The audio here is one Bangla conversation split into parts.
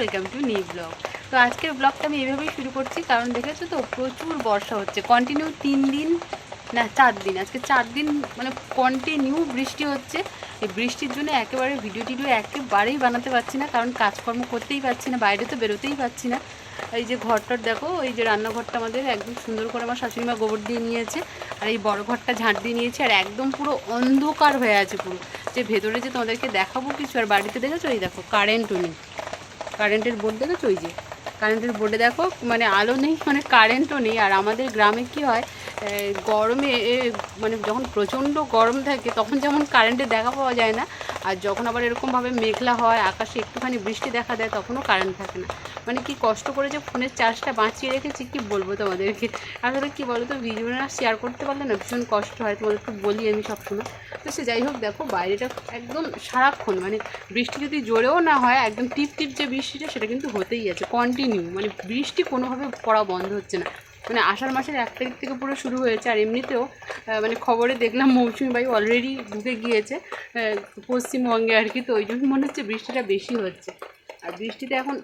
ওয়েলকাম টু নিউ ব্লগ তো আজকের ব্লগটা আমি এইভাবেই শুরু করছি, কারণ দেখেছ তো প্রচুর বর্ষা হচ্ছে। কন্টিনিউ তিন দিন, না, চার দিন। আজকে চার দিন মানে কন্টিনিউ বৃষ্টি হচ্ছে। এই বৃষ্টির জন্য একেবারে ভিডিও টিডিও একেবারেই বানাতে পারছি না, কারণ কাজকর্ম করতেই পারছি না, বাইরে তো বেরোতেই পারছি না। এই যে ঘরটার দেখো, এই যে রান্নাঘরটা আমাদের একদম সুন্দর করে আমার শাশুড়িমা গোবর দিয়ে নিয়েছে, আর এই বড় ঘরটা ঝাঁট দিয়ে নিয়েছে, আর একদম পুরো অন্ধকার হয়ে আছে পুরো। যে ভেতরে যে তোমাদেরকে দেখাবো কিছু, আর বাড়িতে দেখেছ? এই দেখো কারেন্টও নেই কারেন্টের বোর্ড দেখেছ? ওই যে কারেন্টের বোর্ডে দেখো মানে আলো নেই মানে কারেন্টও নেই। আর আমাদের গ্রামে কি হয় গরমে মানে যখন প্রচণ্ড গরম থাকে, তখন যেমন কারেন্টের দেখা পাওয়া যায় না আর যখন আবার এরকমভাবে মেঘলা হয়, আকাশে একটুখানি বৃষ্টি দেখা দেয়, তখনও কারেন্ট থাকে না। মানে কি কষ্ট করে যে ফোনের চার্জটা বাঁচিয়ে রেখেছি, কি বলব তোমাদেরকে? আসলে কি বলো তো ভিডিওটা শেয়ার করতে পারলে না ভীষণ কষ্ট হয়, তোমাদেরকে বলি আমি সবসময়। তো সে যাই হোক, দেখো বাইরেটা একদম সারাক্ষণ মানে বৃষ্টি যদি জোরেও না হয়, একদম টিপ টিপ যে বৃষ্টিটা, সেটা কিন্তু হতেই আছে কন্টিনিউ মানে বৃষ্টি কোনোভাবে পড়া বন্ধ হচ্ছে না। মানে আষাঢ় মাসের এক তারিখ থেকে পুরো শুরু হয়েছে, আর এমনিতেও মানে খবরে দেখলাম মৌসুমি বায়ু অলরেডি ঢুকে গিয়েছে পশ্চিমবঙ্গে আর কি, তো ওই জন্য মনে হচ্ছে বৃষ্টিটা বেশি হচ্ছে। আর বৃষ্টিতে এখন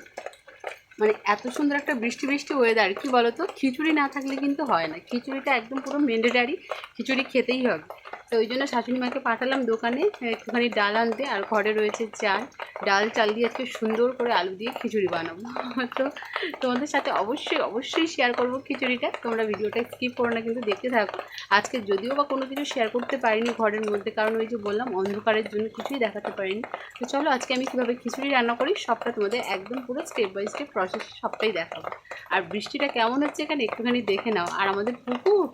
মানে এত সুন্দর একটা বৃষ্টি বৃষ্টি ওয়েদার কি বলো তো খিচুড়ি না থাকলে কিন্তু হয় না। খিচুড়িটা একদম পুরো ম্যান্ডেটারি খিচুড়ি খেতেই হবে। তো ওই জন্য শাশুড়ি মাকে পাঠালাম দোকানে, একটুখানি ডাল আনতে, আর ঘরে রয়েছে চাল। ডাল, চাল দিয়ে আজকে সুন্দর করে আলু দিয়ে খিচুড়ি বানাবো। তো তোমাদের সাথে অবশ্যই অবশ্যই শেয়ার করব খিচুড়িটা। তোমরা ভিডিওটা স্কিপ করো না, কিন্তু দেখতে থাকো। আজকে যদিও বা কোনো কিছু শেয়ার করতে পারিনি ঘরের মধ্যে, কারণ ওই যে বললাম, অন্ধকারের জন্য কিছুই দেখাতে পারিনি। তো চলো আজকে আমি কীভাবে খিচুড়ি রান্না করি, সবটা তোমাদের একদম পুরো স্টেপ বাই স্টেপ প্রসেস সবটাই দেখাবো। আর বৃষ্টিটা কেমন হচ্ছে এখানে একটুখানি দেখে নাও। আর আমাদের পুকুর?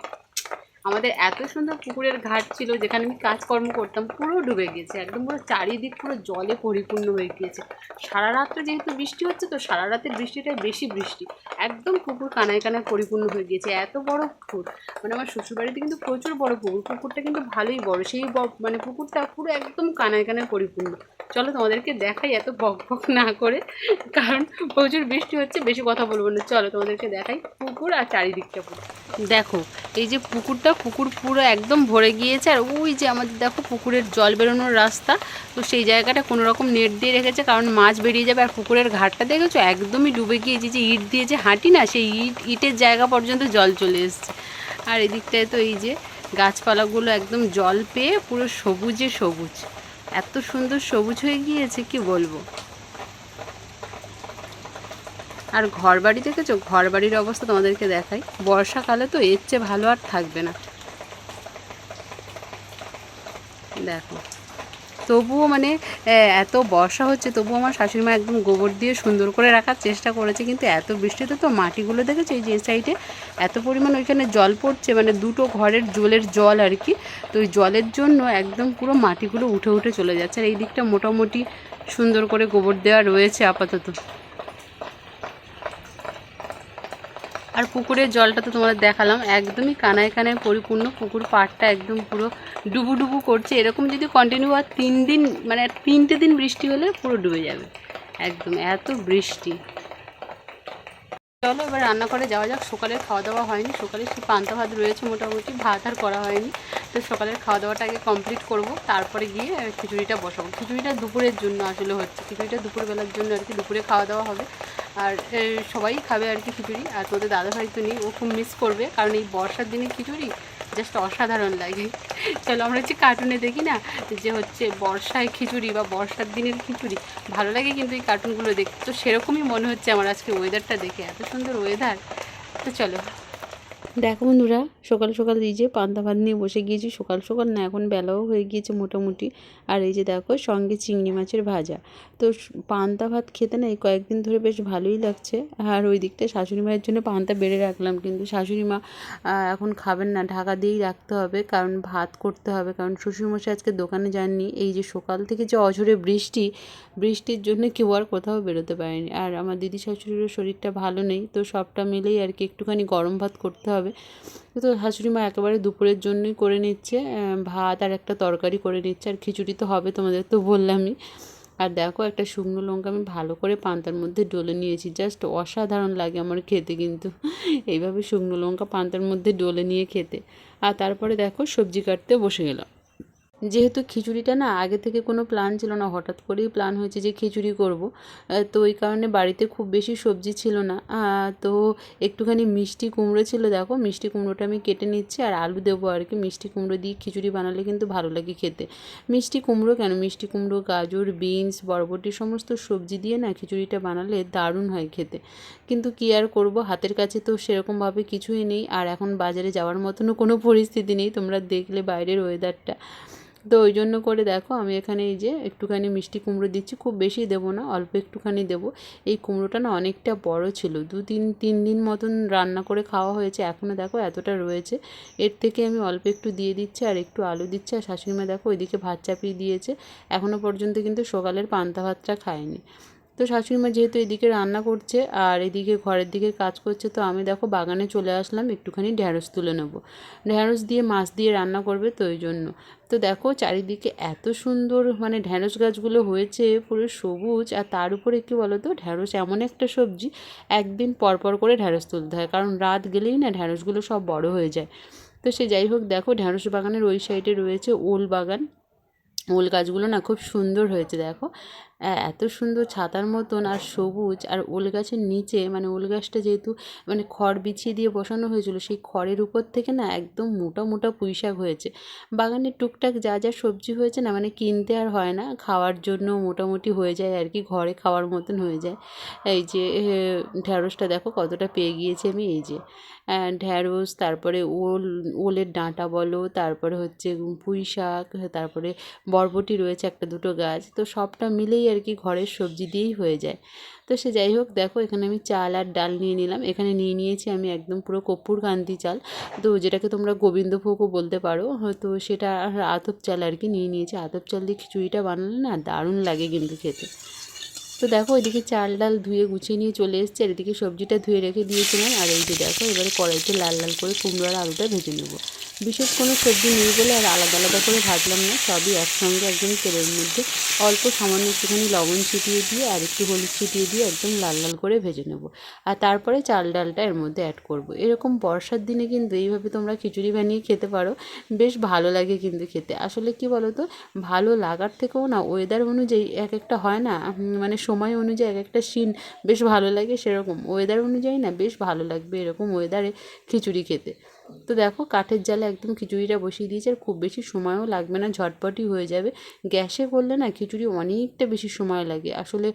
আমাদের এত সুন্দর পুকুরের ঘাট ছিল যেখানে আমি কাজকর্ম করতাম, পুরো ডুবে গেছে, একদম পুরো চারিদিক পুরো জলে পরিপূর্ণ হয়ে গিয়েছে। সারা রাত্রে যেহেতু বৃষ্টি হচ্ছে, তো সারা রাতের বৃষ্টিটাই বেশি বৃষ্টি। একদম পুকুর কানায় কানায় পরিপূর্ণ হয়ে গিয়েছে, এত বড় পুকুর। মানে আমার শ্বশুরবাড়িতে কিন্তু প্রচুর বড় পুকুর, পুকুরটা কিন্তু ভালোই বড়, সেই মানে পুকুরটা পুরো একদম কানায় কানায় পরিপূর্ণ। চলো তোমাদেরকে দেখাই এত বক বক না করে, কারণ প্রচুর বৃষ্টি হচ্ছে, বেশি কথা বলব না। চলো তোমাদেরকে দেখাই পুকুর আর চারিদিকটা পুরো। দেখো, এই যে পুকুরটা পুকুর পুরো একদম ভরে গিয়েছে। আর ওই যে আমাদের দেখো পুকুরের জল বেরোনোর রাস্তা, তো সেই জায়গাটা কোনো রকম নেট দিয়ে রেখেছে, কারণ মাছ বেরিয়ে যাবে। আর পুকুরের ঘাটটা দেখেছ? একদমই ডুবে গিয়েছে। যে ইট দিয়ে যে হাঁটি না, সেই ইট, ইটের জায়গা পর্যন্ত জল চলে এসছে। আর এদিকটায় তো এই যে গাছপালাগুলো একদম জল পেয়ে পুরো সবুজে সবুজ। এত সুন্দর সবুজ হয়ে গিয়েছে, কি বলব? আর ঘর বাড়ি দেখেছ? ঘর বাড়ির অবস্থা তোমাদেরকে দেখাই। বর্ষাকালে তো এর চেয়ে ভালো আর থাকবে না। দেখো। তবুও মানে এত বর্ষা হচ্ছে, তবুও আমার শাশুড়ি মা একদম গোবর দিয়ে সুন্দর করে রাখার চেষ্টা করেছে, কিন্তু এত বৃষ্টিতে তো মাটিগুলো দেখেছ? এই যে সাইডে এত পরিমাণ ওইখানে জল পড়ছে মানে দুটো ঘরের জলের জল আর কি। তো ওই জলের জন্য একদম পুরো মাটিগুলো উঠে উঠে চলে যাচ্ছে। আর এই দিকটা মোটামুটি সুন্দর করে গোবর দেওয়া রয়েছে আপাতত। আর পুকুরের জলটা তো তোমাদের দেখালাম, একদমই কানায় কানায় পরিপূর্ণ। পুকুর পাড়টা একদম পুরো ডুবু ডুবু করছে। এরকম যদি কন্টিনিউ আর তিন দিন মানে তিনটে দিন বৃষ্টি হলে পুরো ডুবে যাবে। একদম, এত বৃষ্টি। চলো এবার রান্না করে যাওয়া যাক। সকালের খাওয়া দাওয়া হয়নি। সকালে সেই পান্তা ভাত রয়েছে মোটামুটি, ভাত আর করা হয়নি। তো সকালের খাওয়া দাওয়াটা আগে কমপ্লিট করব। তারপরে গিয়ে খিচুড়িটা বসাবো। খিচুড়িটা দুপুরের জন্য আসলে হচ্ছে। খিচুড়িটা দুপুরবেলার জন্য আর কি, দুপুরে খাওয়া দাওয়া হবে। আর সবাই খাবে আর কি খিচুড়ি, আর তোদের দাদাভাই তো নেই, ও খুব মিস করবে, কারণ এই বর্ষার দিনে খিচুড়ি জাস্ট অসাধারণ লাগে। চলো আমরা হচ্ছে কার্টুনে দেখি না, যে হচ্ছে বর্ষায় খিচুড়ি বা বর্ষার দিনের খিচুড়ি, ভালো লাগে কিন্তু এই কার্টুনগুলো দেখতে। তো সেরকমই মনে হচ্ছে আমার আজকে ওয়েদারটা দেখে, এত সুন্দর ওয়েদার তো চলো। দেখো বন্ধুরা, সকাল সকাল এই যে পান্তা ভাত নিয়ে বসে গিয়েছি, সকাল সকাল না, এখন বেলাও হয়ে গিয়েছে মোটামুটি। আর এই যে দেখো, সঙ্গে চিংড়ি মাছের ভাজা। তো পান্তা ভাত খেতে না এই কয়েকদিন ধরে বেশ ভালোই লাগছে। আর ওই দিকটা শাশুড়ি মায়ের জন্য পান্তা বেড়ে রাখলাম, কিন্তু শাশুড়ি মা এখন খাবেন না, ঢাকা দিয়েই রাখতে হবে, কারণ ভাত করতে হবে, কারণ শ্বশুরমশাই আজকে দোকানে যাননি। এই যে সকাল থেকে যে অঝরে বৃষ্টি, বৃষ্টির জন্য কেউ আর কোথাও বেরোতে পারেনি। আর আমার দিদি শাশুড়িরও শরীরটা ভালো নেই, তো সবটা মিলেই আর কি একটুখানি গরম ভাত করতে হবে। তো শাশুড়ি মা একেবারে দুপুরের জন্যই করে নিচ্ছে ভাত আর একটা তরকারি করে নিচ্ছে, আর খিচুড়ি তো হবে তোমাদের তো বললামই। আর দেখো একটা শুকনো লঙ্কা আমি ভালো করে পান্তার মধ্যে ডলে নিয়েছি, জাস্ট অসাধারণ লাগে আমার খেতে কিন্তু। এইভাবে শুকনো লঙ্কা পান্তার মধ্যে ডলে নিয়ে খেতে। আর তারপরে দেখো সবজি কাটতে বসে গেলাম। যেহেতু খিচুড়িটা না আগে থেকে কোনো প্ল্যান ছিল না, হঠাৎ করেই প্ল্যান হয়েছে যে খিচুড়ি করব। তো ওই কারণে বাড়িতে খুব বেশি সবজি ছিল না। তো একটুখানি মিষ্টি কুমড়ো ছিল, দেখো মিষ্টি কুমড়োটা আমি কেটে নিচ্ছি আর আলু দেবো আর কি। মিষ্টি কুমড়ো দিয়ে খিচুড়ি বানালে কিন্তু ভালো লাগে খেতে। মিষ্টি কুমড়ো কেন? মিষ্টি কুমড়ো, গাজর, বিনস, বরবটি সমস্ত সবজি দিয়ে না খিচুড়িটা বানালে দারুণ হয় খেতে। কিন্তু কী আর করব? হাতের কাছে তো সেরকমভাবে কিছুই নেই। আর এখন বাজারে যাওয়ার মতনও কোনো পরিস্থিতি নেই। তোমরা দেখলে বাইরের ওয়েদারটা তো ওই জন্য করে দেখো আমি এখানে এই যে একটুখানি মিষ্টি কুমড়ো দিচ্ছি, খুব বেশি দেবো না, অল্প একটুখানি দেবো। এই কুমড়োটা না অনেকটা বড় ছিল, দু তিন তিন দিন মতন রান্না করে খাওয়া হয়েছে এখনও দেখো এতটা রয়েছে। এর থেকে আমি অল্প একটু দিয়ে দিচ্ছি আর একটু আলু দিচ্ছি, আর শাশুড়িমা দেখো ওইদিকে ভাত চাপিয়ে দিয়েছে। এখনও পর্যন্ত কিন্তু সকালের পান্তা ভাতটা খায়নি। তো শাশুড়ি মা যেহেতু এদিকে রান্না করছে আর এদিকে ঘরের দিকে কাজ করছে, তো আমি দেখো বাগানে চলে আসলাম, একটুখানি ঢ্যাঁড়স তুলে নেব। ঢ্যাঁড়স দিয়ে মাছ দিয়ে রান্না করবে তো ওই জন্য। তো দেখো চারিদিকে এত সুন্দর মানে ঢ্যাঁড়স গাছগুলো হয়েছে, পুরো সবুজ আর তার উপরে কী বলো তো ঢ্যাঁড়স এমন একটা সবজি, একদিন পর পর করে ঢ্যাঁড়স তুলতে হয়, কারণ রাত গেলেই না ঢ্যাঁড়সগুলো সব বড় হয়ে যায়। তো সে যাই হোক দেখো ঢ্যাঁড়স বাগানের ওই সাইডে রয়েছে ওল বাগান। ওল গাছগুলো না খুব সুন্দর হয়েছে দেখো। এত সুন্দর ছাতার মতন আর সবুজ আর ওল গাছের নিচে মানে ওল গাছটা যেহেতু মানে খড় বিছিয়ে দিয়ে বসানো হয়েছিল, সেই খড়ের উপর থেকে না একদম মোটা মোটা পুঁই শাক হয়েছে। বাগানে টুকটাক যা যা সবজি হয়েছে না মানে কিনতে আর হয় না, খাওয়ার জন্য মোটামুটি হয়ে যায় আর কি, ঘরে খাওয়ার মতন হয়ে যায়। এই যে ঢ্যাঁড়সটা দেখো কতটা পেয়ে গিয়েছি আমি, এই যে ঢ্যাঁড়স, তারপরে ওল, ওলের ডাঁটা বলো, তারপরে হচ্ছে পুঁই শাক তারপরে বরবটি রয়েছে একটা দুটো গাছ, তো সবটা মিলেই আর কি ঘরের সবজি দিয়েই হয়ে যায়। তো সে যাই হোক, দেখো এখানে আমি চাল আর ডাল নিয়ে নিলাম। এখানে নিয়ে নিয়েছি আমি একদম পুরো কপ্পুর কান্তি চাল। তো যেটাকে তোমরা গোবিন্দভোগও বলতে পারো তো সেটা আর আতপ চাল আর কি নিয়ে নিয়েছি। আতপ চাল দিয়ে খিচুড়িটা বানালে না দারুণ লাগে কিন্তু খেতে। তো দেখো ওইদিকে চাল ডাল ধুয়ে গুছিয়ে নিয়ে চলে এসেছে, আর এদিকে সবজিটা ধুয়ে রেখে দিয়েছিলাম। আর এই যে দেখো, এবারে কড়াইতে লাল লাল করে কুমড়ো আর আলুটা ভেজে নেব। বিশেষ কোনো সবজি নেই বলে আর আলাদা আলাদা করে ভাজলাম না, সবই একসঙ্গে একদম তেলের মধ্যে অল্প সামান্য একটুখানি লবণ ছিটিয়ে দিয়ে আর একটু হলুদ ছিটিয়ে দিয়ে একদম লাল লাল করে ভেজে নেব। আর তারপরে চাল ডালটা এর মধ্যে অ্যাড করব। এরকম বর্ষার দিনে কিন্তু এইভাবে তোমরা খিচুড়ি বানিয়ে খেতে পারো, বেশ ভালো লাগে কিন্তু খেতে। আসলে কি বলো তো ভালো লাগার থেকেও না ওয়েদার অনুযায়ী এক একটা হয় না মানে সময় অনুযায়ী এক একটা সিন বেশ ভালো লাগে, সেরকম ওয়েদার অনুযায়ী না, বেশ ভালো লাগবে এরকম ওয়েদারে খিচুড়ি খেতে। তো দেখো কাঠের জালে একদম খিচুড়িটা বসিয়ে দিয়েছে, আর খুব বেশি সময়ও লাগবে না, ঝটপটই হয়ে যাবে। গ্যাসে করলে না খিচুড়ি অনেকটা বেশি সময় লাগে। আসলে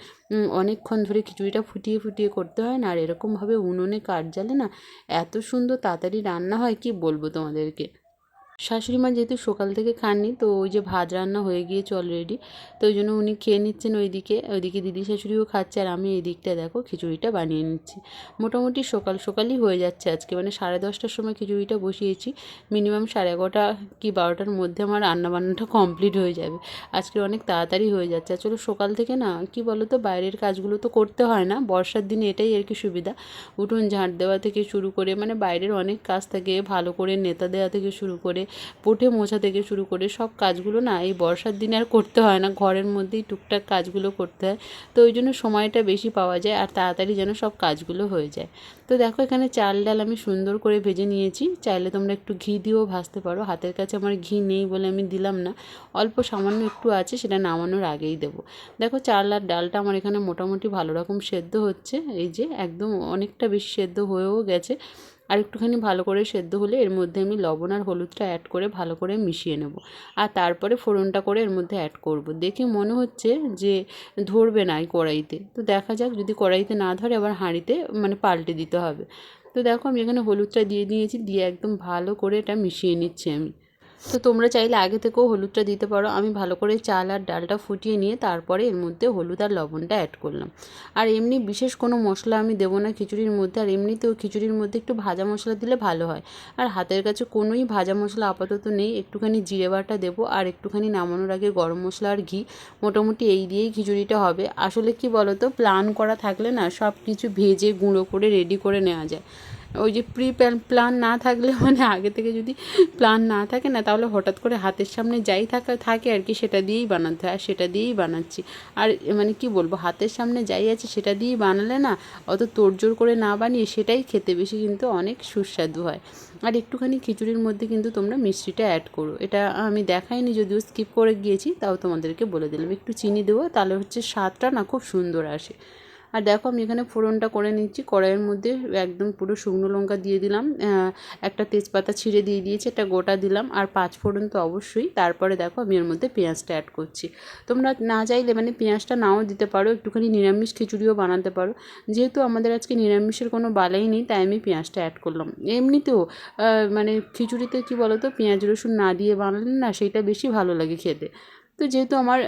অনেকক্ষণ ধরে খিচুড়িটা ফুটিয়ে ফুটিয়ে করতে হয় না, আর এরকমভাবে উনুনে কাঠ জ্বালে না এত সুন্দর তাড়াতাড়ি রান্না হয়, কি বলব তোমাদেরকে? শাশুড়ি মা যেহেতু সকাল থেকে খাননি, তো ওই যে ভাত রান্না হয়ে গিয়েছে অলরেডি তো ওই জন্য উনি খেয়ে নিচ্ছেন ওইদিকে ওইদিকে দিদি শাশুড়িও খাচ্ছে আর আমি এই দিকটা দেখো খিচুড়িটা বানিয়ে নিচ্ছি। মোটামুটি সকাল সকালই হয়ে যাচ্ছে আজকে মানে সাড়ে দশটার সময় খিচুড়িটা বসিয়েছি মিনিমাম সাড়ে এগারোটা কি বারোটার মধ্যে আমার রান্নাবান্নাটা কমপ্লিট হয়ে যাবে। আজকে অনেক তাড়াতাড়ি হয়ে যাচ্ছে আসলে সকাল থেকে না, কি বলো তো বাইরের কাজগুলো তো করতে হয় না, বর্ষার দিনে এটাই আর কি সুবিধা, উঠোন ঝাঁট দেওয়া থেকে শুরু করে মানে বাইরের অনেক কাজ থাকে, ভালো করে নেতা দেওয়া থেকে শুরু করে পুঁটে মোছা থেকে শুরু করে সব কাজগুলো না এই বর্ষার দিনে আর করতে হয় না। ঘরের মধ্যেই টুকটাক কাজগুলো করতে হয়। তো ওই জন্য সময়টা বেশি পাওয়া যায় আর তাড়াতাড়ি যেন সব কাজগুলো হয়ে যায়। তো দেখো এখানে চাল ডাল আমি সুন্দর করে ভেজে নিয়েছি। চাইলে তোমরা একটু ঘি দিয়েও ভাজতে পারো। হাতের কাছে আমার ঘি নেই বলে আমি দিলাম না। অল্প সামান্য একটু আছে সেটা নামানোর আগেই দেবো। দেখো চাল আর ডালটা আমার এখানে মোটামুটি ভালো রকম সেদ্ধ হচ্ছে। এই যে একদম অনেকটা বেশি সেদ্ধ হয়েও গেছে। আর একটুখানি ভালো করে সেদ্ধ হলে এর মধ্যে আমি লবণ আর হলুদটা অ্যাড করে ভালো করে মিশিয়ে নেব। আর তারপরে ফোড়নটা করে এর মধ্যে অ্যাড করব। দেখে মনে হচ্ছে যে ধরবে না এই কড়াইতে। তো দেখা যাক যদি কড়াইতে না ধরে আবার হাঁড়িতে মানে পাল্টে দিতে হবে। তো দেখো আমি এখানে হলুদটা দিয়ে দিয়েছি, দিয়ে একদম ভালো করে এটা মিশিয়ে নিচ্ছি আমি। তো তোমরা চাইলে আগে থেকেও হলুদটা দিতে পারো। আমি ভালো করে চাল আর ডালটা ফুটিয়ে নিয়ে তারপরে এর মধ্যে হলুদ আর লবণটা অ্যাড করলাম। আর এমনি বিশেষ কোনো মশলা আমি দেবো না খিচুড়ির মধ্যে। আর এমনিতেও খিচুড়ির মধ্যে একটু ভাজা মশলা দিলে ভালো হয়। আর হাতের কাছে কোনোই ভাজা মশলা আপাতত নেই। একটুখানি জিরে বাটা দেবো আর একটুখানি নামানোর আগে গরম মশলা আর ঘি। মোটামুটি এই দিয়েই খিচুড়িটা হবে। আসলে কি বলো তো প্ল্যান করা থাকলে না সব কিছু ভেজে গুঁড়ো করে রেডি করে নেওয়া যায়। ওই যে প্রি প্ল্যান না থাকলে মানে আগে থেকে যদি প্ল্যান না থাকে না, তাহলে হঠাৎ করে হাতের সামনে যাই থাকা, থাকে আর কি, সেটা দিয়েই বানাতে হয় আর সেটা দিয়েই বানাচ্ছি। আর মানে কি বলব, হাতের সামনে যাই আছে, সেটা দিয়েই বানালে না, অত তোড়জোড় করে না বানিয়ে সেটাই খেতে বেশি কিন্তু অনেক সুস্বাদু হয়। আর একটুখানি খিচুড়ির মধ্যে কিন্তু তোমরা মিষ্টিটা অ্যাড করো। এটা আমি দেখাইনি, যদিও স্কিপ করে গিয়েছি, তাও তোমাদেরকে বলে দিলাম। একটু চিনি দেবো, তাহলে হচ্ছে স্বাদটা না খুব সুন্দর আসে। আর দেখো আমি এখানে ফোড়নটা করে নিচ্ছি। কড়াইয়ের মধ্যে একদম পুরো শুকনো লঙ্কা দিয়ে দিলাম। একটা তেজপাতা ছিঁড়ে দিয়ে দিয়েছি, একটা গোটা দিলাম। আর পাঁচ ফোড়ন তো অবশ্যই। তারপরে দেখো আমি এর মধ্যে পেঁয়াজটা অ্যাড করছি। তোমরা না চাইলে মানে পেঁয়াজটা নাও দিতে পারো, একটুখানি নিরামিষ খিচুড়িও বানাতে পারো। যেহেতু আমাদের আজকে নিরামিষের কোনো বালাই নেই, তাই আমি পেঁয়াজটা অ্যাড করলাম। এমনিতেও মানে খিচুড়িতে কী বলো তো পেঁয়াজ রসুন না দিয়ে বানালে না, সেইটা বেশি ভালো লাগে খেতে। তো যেহেতু আমার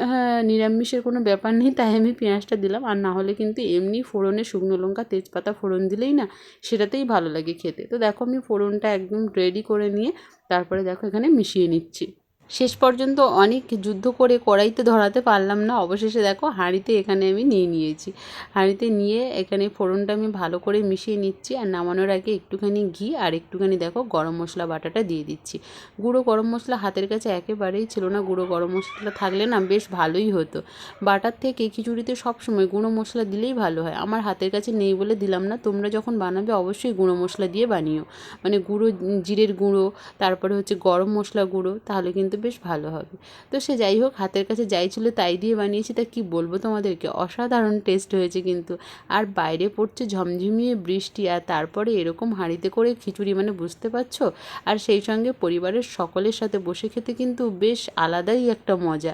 নিরামিষের কোনো ব্যাপার নেই, তাই আমি পেঁয়াজটা দিলাম। আর না হলে কিন্তু এমনি ফোড়নে শুকনো লঙ্কা, তেজপাতা ফোড়ন দিলেই না, সেটাতেই ভালো লাগে খেতে। তো দেখো আমি ফোড়নটা একদম রেডি করে নিয়ে, তারপরে দেখো এখানে মিশিয়ে নিচ্ছি। শেষ পর্যন্ত অনেক যুদ্ধ করে কড়াইতে ধরাতে পারলাম না। অবশেষে দেখো হাঁড়িতে এখানে আমি নিয়ে নিয়েছি। হাঁড়িতে নিয়ে এখানে ফোড়নটা আমি ভালো করে মিশিয়ে নিচ্ছি আর নামানোর আগে একটুখানি ঘি আর একটুখানি দেখো গরম মশলা বাটাটা দিয়ে দিচ্ছি। গুঁড়ো গরম মশলা হাতের কাছে একেবারেই ছিল না। গুঁড়ো গরম মশলাটা থাকলে না বেশ ভালোই হতো। বাটার থেকে খিচুড়িতে সবসময় গুঁড়ো মশলা দিলেই ভালো হয়। আমার হাতের কাছে নেই বলে দিলাম না। তোমরা যখন বানাবে অবশ্যই গুঁড়ো মশলা দিয়ে বানিও। মানে গুঁড়ো, জিরের গুঁড়ো, তারপরে হচ্ছে গরম মশলা গুঁড়ো, তাহলে কিন্তু বেশ ভালো হবে। তো সে যাই হোক হাতের কাছে যাই ছিল তাই দিয়ে বানিয়েছি, তা কি বলব তোমাদেরকে? অসাধারণ টেস্ট হয়েছে কিন্তু। আর বাইরে পড়ছে ঝমঝমিয়ে বৃষ্টি, আর তারপরে এরকম হাঁড়িতে করে খিচুড়ি মানে বুঝতে পারছ? আর সেই সঙ্গে পরিবারের সকলের সাথে বসে খেতে কিন্তু বেশ আলাদাই একটা মজা।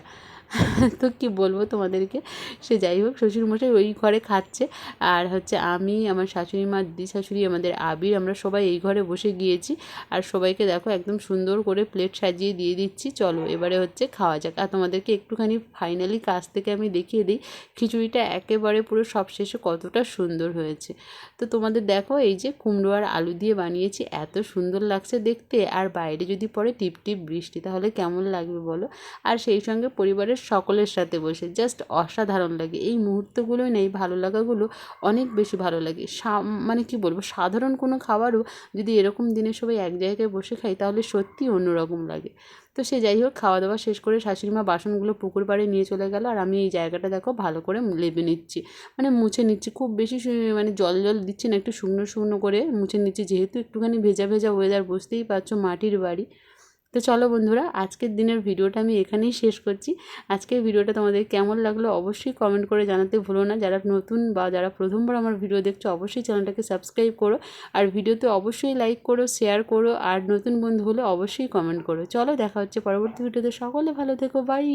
তো কি বলব তোমাদেরকে? সে যাই হোক, শ্বশুরমশাই ওই ঘরে খাচ্ছে। আর হচ্ছে আমি, আমার শাশুড়ি মা দিদি শাশুড়ি আমাদের আবির, আমরা সবাই এই ঘরে বসে গিয়েছি। আর সবাইকে দেখো, একদম সুন্দর করে প্লেট সাজিয়ে দিয়ে দিচ্ছি। চলো, এবারে হচ্ছে খাওয়া যাক। আর তোমাদেরকে একটুখানি ফাইনালি কাছ থেকে আমি দেখিয়ে দিই, খিচুড়িটা একেবারে পুরো সব শেষে কতটা সুন্দর হয়েছে। তো তোমাদের দেখো, এই যে কুমড়ো আর আলু দিয়ে বানিয়েছি, এত সুন্দর লাগছে দেখতে। আর বাইরে যদি পড়ে টিপ টিপ বৃষ্টি, তাহলে কেমন লাগবে বলো? আর সেই সঙ্গে পরিবারের সকলের সাথে বসে জাস্ট অসাধারণ লাগে। এই মুহূর্তগুলোই নেই ভালো লাগাগুলো অনেক বেশি ভালো লাগে। মানে কি বলব, সাধারণ কোনো খাবারও যদি এরকম দিনে সবাই এক জায়গায় বসে খাই তাহলে সত্যিই অন্যরকম লাগে। তো সে যাই হোক খাওয়া দাওয়া শেষ করে শাশুড়িমা বাসনগুলো পুকুর পাড়ে নিয়ে চলে গেল আর আমি এই জায়গাটা দেখো ভালো করে লেবে নিচ্ছি। মানে মুছে নিচ্ছি, খুব বেশি মানে জল জল দিচ্ছি না, একটু শুকনো শুকনো করে মুছে নিচ্ছি। যেহেতু একটুখানি ভেজা ভেজা ওয়েদার বুঝতেই পারছ মাটির বাড়ি। তো চলো বন্ধুরা, আজকের দিনের ভিডিওটা আমি এখানেই শেষ করছি। আজকের ভিডিওটা তোমাদের কেমন লাগল অবশ্যই কমেন্ট করে জানাতে ভুলো না। যারা নতুন বা যারা প্রথমবার আমার ভিডিও দেখছ, অবশ্যই চ্যানেলটাকে সাবস্ক্রাইব করো। আর ভিডিওতে অবশ্যই লাইক করো শেয়ার করো। আর নতুন বন্ধু হলে অবশ্যই কমেন্ট করো। চলো, দেখা হচ্ছে পরবর্তী ভিডিওতে। সকলে ভালো থেকো। বাই